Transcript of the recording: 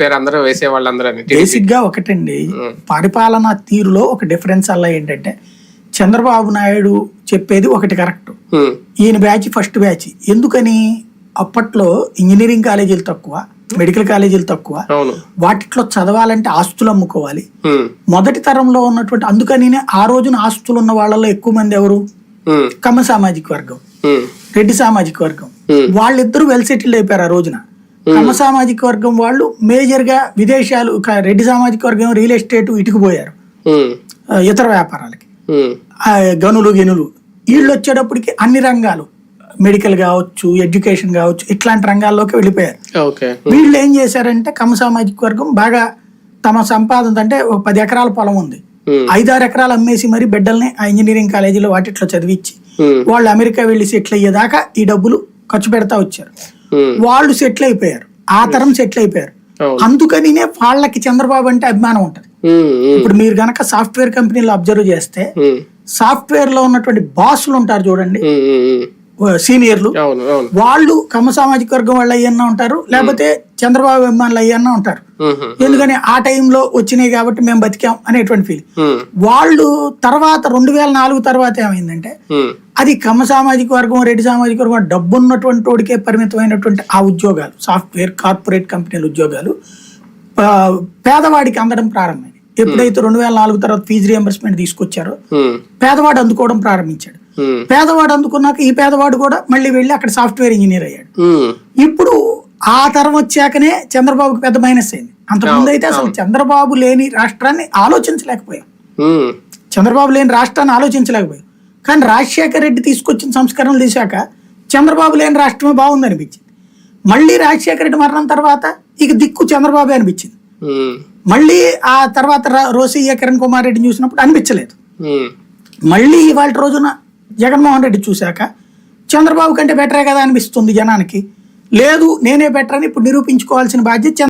పేరు అందరూ వేసే వాళ్ళందరూ బేసిక్గా ఒకటండి. పరిపాలనా తీరులో ఒక డిఫరెన్స్ అలా ఏంటంటే చంద్రబాబు నాయుడు చెప్పేది ఒకటి కరెక్ట్. ఈయన బ్యాచ్ ఫస్ట్ బ్యాచ్. ఎందుకని? అప్పట్లో ఇంజనీరింగ్ కాలేజీలు తక్కువ మెడికల్ కాలేజీలు తక్కువ. వాటిట్లో చదవాలంటే ఆస్తులు అమ్ముకోవాలి. మొదటి తరంలో ఉన్నటువంటి అందుకని ఆ రోజున ఆస్తులు ఉన్న వాళ్ళలో ఎక్కువ మంది ఎవరు? కమ్మ సామాజిక వర్గం రెడ్డి సామాజిక వర్గం. వాళ్ళిద్దరూ వెల్ సెటిల్డ్ అయిపోయారు ఆ రోజున. కమ్మ సామాజిక వర్గం వాళ్ళు మేజర్గా విదేశాలు రెడ్డి సామాజిక వర్గం రియల్ ఎస్టేట్ ఇటుకుపోయారు ఇతర వ్యాపారాలకి. గనులు గెనులు. వీళ్ళు వచ్చేటప్పటికి అన్ని రంగాలు. మెడికల్ కావచ్చు ఎడ్యుకేషన్ కావచ్చు ఇట్లాంటి రంగాల్లోకి వెళ్ళిపోయారు. వీళ్ళు ఏం చేశారంటే కమ్మ సామాజిక వర్గం బాగా తమ సంపాదన అంటే ఒక పది ఎకరాల పొలం ఉంది. ఐదారు ఎకరాలు అమ్మేసి మరి బిడ్డల్ని ఆ ఇంజనీరింగ్ కాలేజీలో వాటిట్లో చదివించి వాళ్ళు అమెరికా వెళ్ళి సెటిల్ అయ్యేదాకా ఈ డబ్బులు ఖర్చు పెడతా వచ్చారు. వాళ్ళు సెటిల్ అయిపోయారు. ఆ తరం సెటిల్ అయిపోయారు. అందుకనినే వాళ్ళకి చంద్రబాబు అంటే అభిమానం ఉంటది. ఉమ్, ఉమ్, ఇప్పుడు మీరు గనక సాఫ్ట్వేర్ కంపెనీలో అబ్జర్వ్ చేస్తే సాఫ్ట్వేర్లో ఉన్నటువంటి బాసులు ఉంటారు చూడండి. సీనియర్లు. వాళ్ళు కమ్మ సామాజిక వర్గం వాళ్ళు అయ్యన్నా ఉంటారు లేకపోతే చంద్రబాబు అభిమానులు అయ్యన్నా ఉంటారు. ఎందుకని ఆ టైంలో వచ్చినాయి కాబట్టి మేము బతికాం అనేటువంటి ఫీల్ వాళ్ళు తర్వాత రెండు వేల నాలుగు తర్వాత ఏమైందంటే అది కమ్మ సామాజిక వర్గం రెడ్డి సామాజిక వర్గం డబ్బు ఉన్నటువంటి వాడికే పరిమితమైనటువంటి ఆ ఉద్యోగాలు సాఫ్ట్వేర్ కార్పొరేట్ కంపెనీల ఉద్యోగాలు పేదవాడికి అందడం ప్రారంభమైంది. ఎప్పుడైతే రెండు వేల నాలుగు తర్వాత ఫీజు రియంబర్స్మెంట్ తీసుకొచ్చారో పేదవాడు అందుకోవడం ప్రారంభించాడు. పేదవాడు అందుకున్నాక ఈ పేదవాడు కూడా మళ్ళీ వెళ్ళి అక్కడ సాఫ్ట్వేర్ ఇంజనీర్ అయ్యాడు. ఇప్పుడు ఆ తరం వచ్చాకనే చంద్రబాబుకి పెద్ద మైనస్ అయింది. అంతకుముందు అయితే అసలు చంద్రబాబు లేని రాష్ట్రాన్ని ఆలోచించలేకపోయాం. చంద్రబాబు లేని రాష్ట్రాన్ని ఆలోచించలేకపోయాం. కానీ రాజశేఖర రెడ్డి తీసుకొచ్చిన సంస్కరణలు తీశాక చంద్రబాబు లేని రాష్ట్రమే బాగుంది అనిపించింది మళ్ళీ రాజశేఖర రెడ్డి మరణం తర్వాత ఇక దిక్కు చంద్రబాబు అనిపించింది. మళ్ళీ ఆ తర్వాత రోసయ్య కిరణ్ కుమార్ రెడ్డిని చూసినప్పుడు అనిపించలేదు. మళ్ళీ ఇవాళ రోజున జగన్మోహన్ రెడ్డి చూశాక చంద్రబాబు కంటే బెటరే కదా అనిపిస్తుంది జనానికి. లేదు నేనే బెటర్ అని ఇప్పుడు నిరూపించుకోవాల్సిన బాధ్యత చంద్ర-